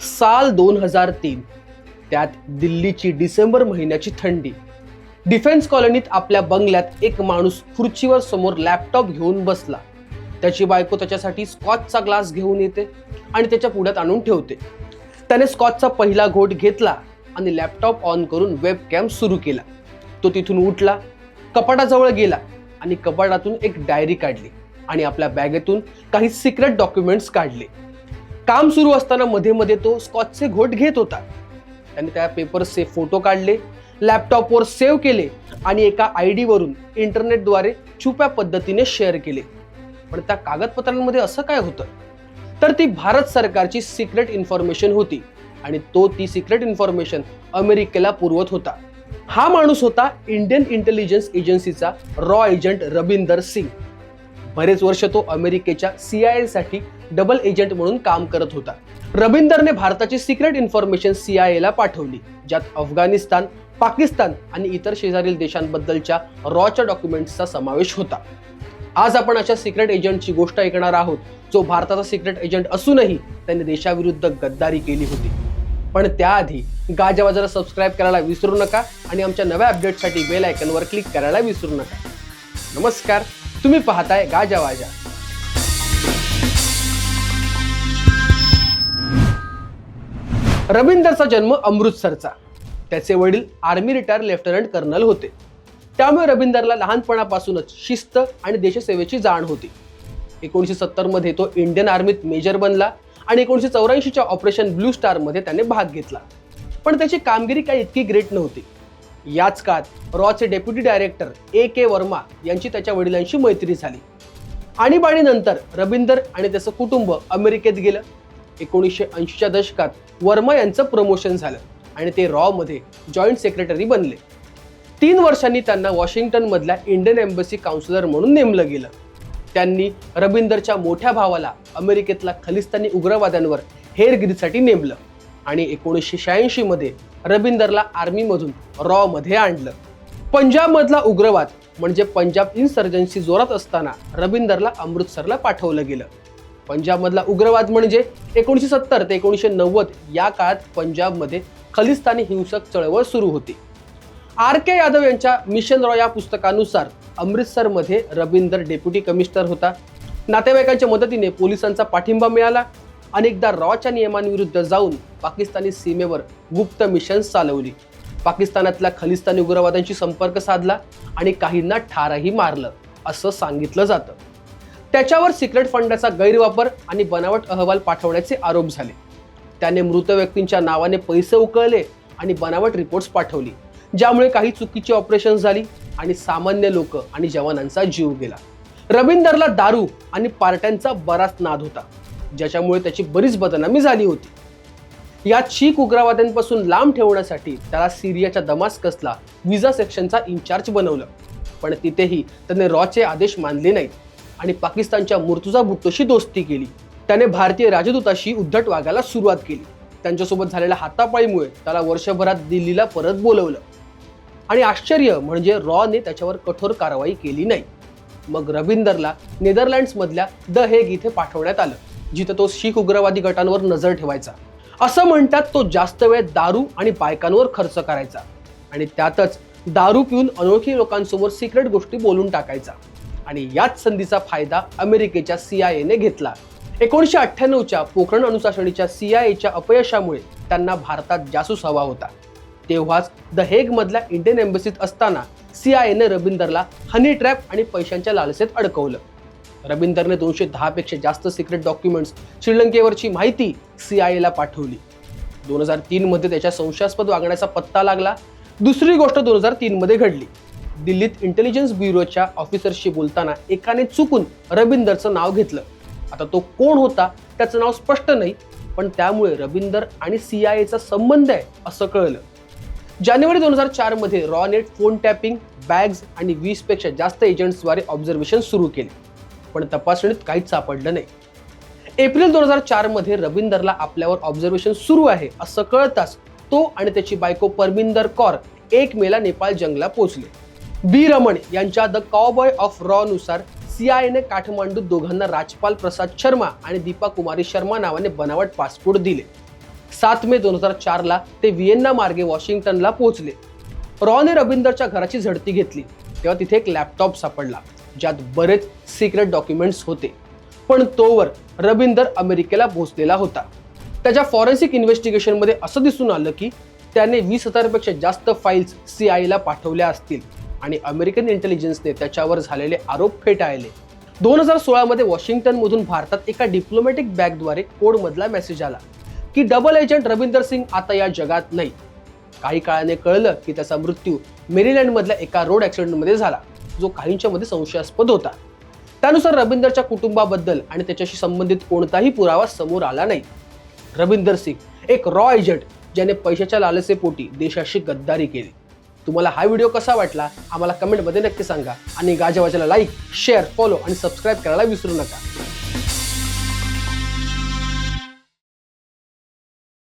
साल दोन हजार तीन. त्यात दिल्लीची डिसेंबर महिन्याची थंडी. डिफेन्स कॉलनीत आपल्या बंगल्यात एक माणूस खुर्चीवर समोर लॅपटॉप घेऊन बसला. त्याची बायको त्याच्यासाठी स्कॉचचा ग्लास घेऊन येते आणि त्याच्या पुढ्यात आणून ठेवते. त्याने स्कॉचचा पहिला घोट घेतला आणि लॅपटॉप ऑन करून वेब कॅम्प सुरू केला. तो तिथून उठला कपाटाजवळ गेला आणि कपाटातून एक डायरी काढली आणि आपल्या बॅगेतून काही सिक्रेट डॉक्युमेंट्स काढले. काम सुरू असताना मध्ये मध्ये तो स्कॉचचे घोट घेत होता. त्याने त्या पेपर्सचे फोटो काढले लॅपटॉपवर सेव्ह केले आणि एका आय डीवरून इंटरनेटद्वारे छुप्या पद्धतीने शेअर केले. पण त्या कागदपत्रांमध्ये असं काय होतं? तर ती भारत सरकारची सिक्रेट इन्फॉर्मेशन होती आणि तो ती सिक्रेट इन्फॉर्मेशन अमेरिकेला पुरवत होता. हा माणूस होता इंडियन इंटेलिजन्स एजन्सीचा रॉ एजंट रबिंदर सिंग. बरेच वर्ष तो अमेरिकेच्या सीआयए साठी डबल एजंट म्हणून काम करत होता. रबिंदरने भारताची सिक्रेट इन्फॉर्मेशन सी आय एला पाठवली ज्यात अफगाणिस्तान पाकिस्तान आणि इतर शेजारील देशांबद्दलच्या रॉच्या डॉक्युमेंट्सचा समावेश होता. आज आपण अशा सिक्रेट एजंटची गोष्ट ऐकणार आहोत जो भारताचा सिक्रेट एजंट असूनही त्याने देशाविरुद्ध गद्दारी केली होती. पण त्याआधी गाजावाजाला सबस्क्राईब करायला विसरू नका आणि आमच्या नव्या अपडेटसाठी बेल आयकनवर क्लिक करायला विसरू नका. नमस्कार. तुम्ही पाहताय गाजावाजा रवींदरचा जन्म अमृतसरचा. त्याचे वडील आर्मी रिटायर लेफ्टनंट कर्नल होते. त्यामुळे रवींदरला लहानपणापासूनच शिस्त आणि देशसेवेची जाण होती. एकोणीसशे सत्तरमध्ये तो इंडियन आर्मीत मेजर बनला आणि एकोणीसशे चौऱ्याऐंशीच्या ऑपरेशन ब्लू स्टारमध्ये त्याने भाग घेतला. पण त्याची कामगिरी काही इतकी ग्रेट नव्हती. याच काळात रॉचे deputy director A K Varma यांची त्याच्या वडिलांशी मैत्री झाली. आणीबाणीनंतर रबींदर आणि त्याचं कुटुंब अमेरिकेत गेलं. एकोणीसशे ऐंशीच्या दशकात वर्मा यांचं प्रमोशन झालं आणि ते रॉमध्ये जॉईंट सेक्रेटरी बनले. तीन वर्षांनी त्यांना वॉशिंग्टनमधल्या इंडियन एम्बसी काउन्सिलर म्हणून नेमलं गेलं. त्यांनी रबिंदरच्या मोठ्या भावाला अमेरिकेतल्या खलिस्तानी उग्रवाद्यांवर हेरगिरीसाठी नेमलं आणि एकोणीसशे शहाऐंशीमध्ये रबिंदरला आर्मीमधून रॉमध्ये आणलं. पंजाबमधला उग्रवाद म्हणजे पंजाब इन्सर्जन्सी जोरात असताना रबिंदरला अमृतसरला पाठवलं गेलं. पंजाबमधला उग्रवाद म्हणजे एकोणीसशे सत्तर ते एकोणीसशे नव्वद या काळात पंजाबमध्ये खलिस्तानी हिंसक चळवळ सुरू होती. आर के यादव यांच्या मिशन रॉ या पुस्तकानुसार अमृतसरमध्ये रबिंदर डेप्युटी कमिशनर होता. नातेवाईकांच्या मदतीने पोलिसांचा पाठिंबा मिळाला. अनेकदा रॉच्या नियमांविरुद्ध जाऊन पाकिस्तानी सीमेवर गुप्त मिशन चालवली. पाकिस्तानातल्या खलिस्तानी उग्रवाद्यांशी संपर्क साधला आणि काहींना ठारही मारलं असं सांगितलं जातं. त्याच्यावर सिक्रेट फंडाचा गैरवापर आणि बनावट अहवाल पाठवण्याचे आरोप झाले. त्याने मृत व्यक्तींच्या नावाने पैसे उकळले आणि बनावट रिपोर्ट्स पाठवली ज्यामुळे काही चुकीची ऑपरेशन झाली आणि सामान्य लोक आणि जवानांचा जीव गेला. रवींदरला दारू आणि पार्ट्यांचा बराच नाद होता. ज्याच्यामुळे त्याची बरीच बदनामी झाली होती. या शीख उग्रवाद्यांपासून लांब ठेवण्यासाठी त्याला सिरियाच्या दमास्कसला विजा सेक्शनचा इन्चार्ज बनवलं. पण तिथेही त्याने रॉचे आदेश मानले नाहीत आणि पाकिस्तानच्या मुर्तुजा भुट्टोशी दोस्ती केली. त्याने भारतीय राजदूताशी उद्धट वागायला सुरुवात केली. त्यांच्यासोबत झालेल्या हातापाळीमुळे त्याला वर्षभरात दिल्लीला परत बोलवलं. आणि आश्चर्य म्हणजे रॉने त्याच्यावर कठोर कारवाई केली नाही. मग रविंदरला नेदरलँड्समधल्या द हेग इथे पाठवण्यात आलं. जिथं तो शीख उग्रवादी गटांवर नजर ठेवायचा. असं म्हणतात तो जास्त वेळ दारू आणि बायकांवर खर्च करायचा. आणि त्यातच दारू पिऊन अनोळखी लोकांसमोर सिक्रेट गोष्टी बोलून टाकायचा. आणि याच संधीचा फायदा अमेरिकेच्या सीआयएने घेतला. एकोणीसशे अठ्ठ्याण्णवच्या पोखरण अनुचाचणीच्या सीआयएच्या अपयशामुळे त्यांना भारतात जासूस हवा होता. तेव्हाच द हेग मधल्या इंडियन एम्बसीत असताना सीआयएने रबिंदरला हनी ट्रॅप आणि पैशांच्या लालसेत अडकवलं. रबींदरने दोनशे दहापेक्षा जास्त सिक्रेट डॉक्युमेंट्स श्रीलंकेवरची माहिती सीआयएला पाठवली. दोन हजार तीनमध्ये त्याच्या संशयास्पद वागण्याचा पत्ता लागला. दुसरी गोष्ट दोन हजार तीनमध्ये घडली. दिल्लीत इंटेलिजन्स ब्युरोच्या ऑफिसरशी बोलताना एकाने चुकून रबींदरचं नाव घेतलं. आता तो कोण होता त्याचं नाव स्पष्ट नाही पण त्यामुळे रबींदर आणि सीआयएचा संबंध आहे असं कळलं. जानेवारी दोन हजार चारमध्ये रॉनेट रॉ नेट फोन टॅपिंग बॅग्स आणि वीसपेक्षा जास्त एजंट्सद्वारे ऑब्झर्वेशन सुरू केले. पण तपासणीत काहीच सापडलं नाही. एप्रिल दोन हजार चारमध्ये रविंदरला आपल्यावर ऑब्झर्वेशन सुरू आहे असं कळताच तो आणि त्याची बायको परमिंदर कौर एक मेला नेपाळ जंगला पोहोचले. बी. रमण यांच्या द कॉबॉय ऑफ रॉ नुसार सीआयएने काठमांडूत दोघांना राजपाल प्रसाद शर्मा आणि दीपा कुमारी शर्मा नावाने बनावट पासपोर्ट दिले. सात मे दोन हजार चारला ते व्हिएन्ना मार्गे वॉशिंग्टनला पोहोचले. रॉने रविंदरच्या घराची झडती घेतली तेव्हा तिथे एक लॅपटॉप सापडला. ज्यात बरेच सिक्रेट डॉक्युमेंट्स होते. पण तोवर रबिंदर अमेरिकेला पोहोचलेला होता. त्याच्या फॉरेन्सिक इन्व्हेस्टिगेशनमध्ये असं दिसून आलं की त्याने वीस हजारपेक्षा जास्त फाईल्स सी आयला पाठवल्या असतील आणि अमेरिकन इंटेलिजन्सने त्याच्यावर झालेले आरोप फेटाळले. दोन हजार सोळामध्ये वॉशिंग्टनमधून भारतात एका डिप्लोमॅटिक बॅगद्वारे कोडमधला मेसेज आला की डबल एजंट रविंदर सिंग आता या जगात नाही. काही काळाने कळलं की त्याचा मृत्यू मेरीलँडमधल्या एका रोड ॲक्सिडेंटमध्ये झाला. जो काहींच्या मध्ये संशयास्पद होता. त्यानुसार रविंदरच्या कुटुंबाबद्दल आणि त्याच्याशी संबंधित कोणताही पुरावा समोर आला नाही. रविंदर सिंग एक रॉ एजंट ज्याने पैशाच्या लालसेपोटी देशाशी गद्दारी केली. तुम्हाला हा व्हिडिओ कसा वाटला आम्हाला कमेंटमध्ये नक्की सांगा. आणि गाजावाजाला लाईक शेअर फॉलो आणि सबस्क्राईब करायला विसरू नका.